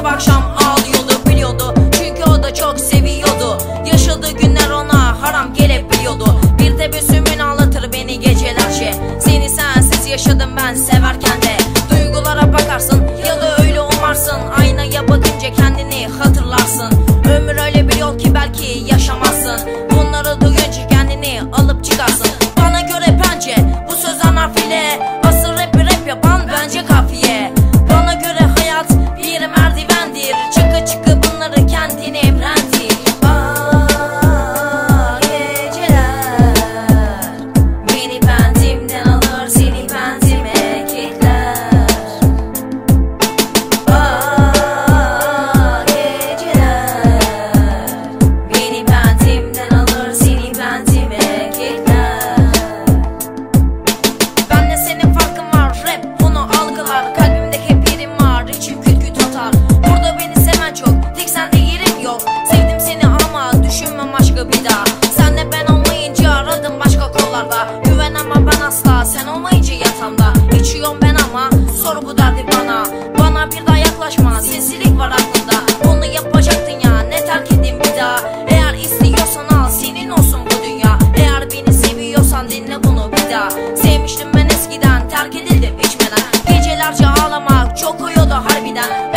Sabah akşam ağlıyordu biliyordu. Çünkü o da çok seviyordu. Yaşadığı günler ona haram gelebiliyordu. Bir tebessümün ağlatır beni gecelerce. Seni sensiz yaşadım ben severken de. Duygulara bakarsın ya da öyle umarsın Aynaya bakınca kendini hatırlarsın. Ömür öyle bir yol ki belki yaşamazsın başka kollarda Güven ama ben asla sen olmayınca yatağımda İçiyorum ben ama sor bu derdi bana. Bana bir daha yaklaşma sinsilik var aklında Bunu yapacaktın ya ne terk edeyim bir daha? Eğer istiyorsan al senin olsun bu dünya. Eğer beni seviyorsan dinle bunu bir daha. Sevmiştim ben eskiden terk edildim içmeden Gecelerce ağlamak çok uyuyordu harbiden